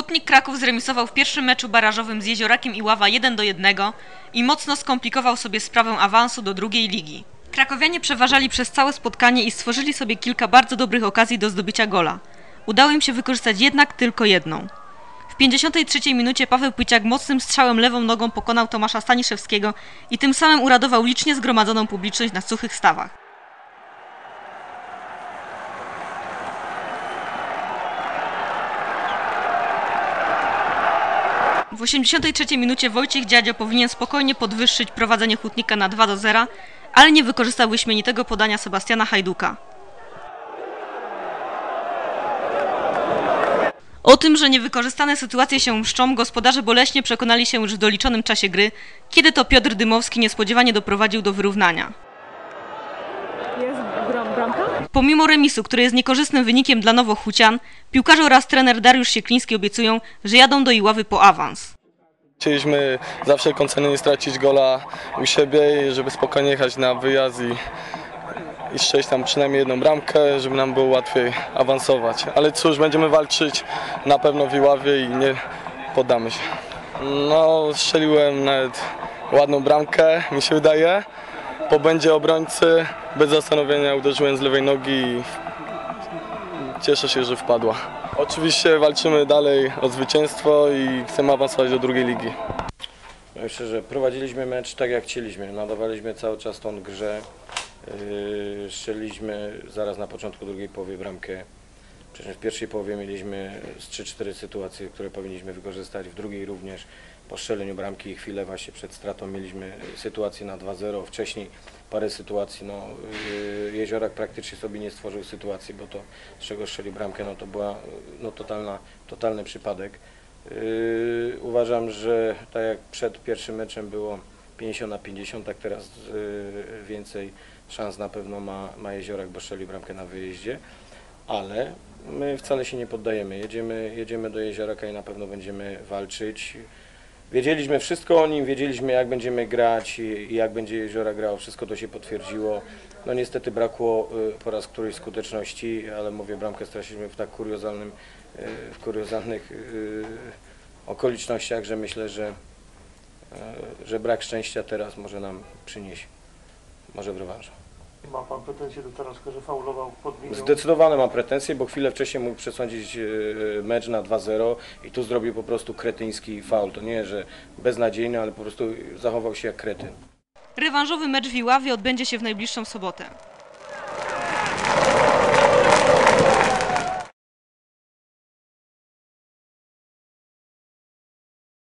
Hutnik Kraków zremisował w pierwszym meczu barażowym z Jeziorakiem i Ława 1 do 1 i mocno skomplikował sobie sprawę awansu do drugiej ligi. Krakowianie przeważali przez całe spotkanie i stworzyli sobie kilka bardzo dobrych okazji do zdobycia gola. Udało im się wykorzystać jednak tylko jedną. W 53 minucie Paweł Pyciak mocnym strzałem lewą nogą pokonał Tomasza Staniszewskiego i tym samym uradował licznie zgromadzoną publiczność na suchych stawach. W 83 minucie Wojciech Dziadzio powinien spokojnie podwyższyć prowadzenie Hutnika na 2 do 0, ale nie wykorzystał wyśmienitego podania Sebastiana Hajduka. O tym, że niewykorzystane sytuacje się mszczą, gospodarze boleśnie przekonali się już w doliczonym czasie gry, kiedy to Piotr Dymowski niespodziewanie doprowadził do wyrównania. Pomimo remisu, który jest niekorzystnym wynikiem dla Nowochucian, piłkarze oraz trener Dariusz Siekliński obiecują, że jadą do Iławy po awans. Chcieliśmy za wszelką nie stracić gola u siebie żeby spokojnie jechać na wyjazd i, i strzelić tam przynajmniej jedną bramkę, żeby nam było łatwiej awansować. Ale cóż, będziemy walczyć na pewno w Iławie i nie poddamy się. No, strzeliłem nawet ładną bramkę, mi się wydaje. Po błędzie obrońcy bez zastanowienia uderzyłem z lewej nogi i cieszę się, że wpadła. Oczywiście walczymy dalej o zwycięstwo i chcemy awansować do drugiej ligi. Myślę, że prowadziliśmy mecz tak jak chcieliśmy. Nadawaliśmy cały czas tą grze. Yy, Strzeliliśmy zaraz na początku drugiej połowy bramkę. Przecież w pierwszej połowie mieliśmy z 3-4 sytuacje, które powinniśmy wykorzystać. W drugiej również po strzeleniu bramki chwilę właśnie przed stratą mieliśmy sytuację na 2-0. Wcześniej parę sytuacji. No, yy, Jeziorak praktycznie sobie nie stworzył sytuacji, bo to z czego strzelił bramkę, no to była no, totalna, totalny przypadek. Yy, uważam, że tak jak przed pierwszym meczem było 50 na 50, tak teraz yy, więcej szans na pewno ma, ma Jeziorak, bo strzelił bramkę na wyjeździe, ale my wcale się nie poddajemy. Jedziemy, jedziemy do Jezioraka i na pewno będziemy walczyć. Wiedzieliśmy wszystko o nim, wiedzieliśmy jak będziemy grać i, jak będzie Jeziora grał, wszystko to się potwierdziło. No niestety brakło y, po raz któryś skuteczności, ale mówię, bramkę straciliśmy w tak kuriozalnym, y, w kuriozalnych y, okolicznościach, że myślę, że, że brak szczęścia teraz może nam przynieść, może w rewanżu. Ma pan pretensje do Taraska, że faulował pod linią? Zdecydowane mam pretensje, bo chwilę wcześniej mógł przesądzić e, mecz na 2-0 i tu zrobił po prostu kretyński faul. To nie, że beznadziejny, ale po prostu zachował się jak kretyn. Rewanżowy mecz w Iławie odbędzie się w najbliższą sobotę.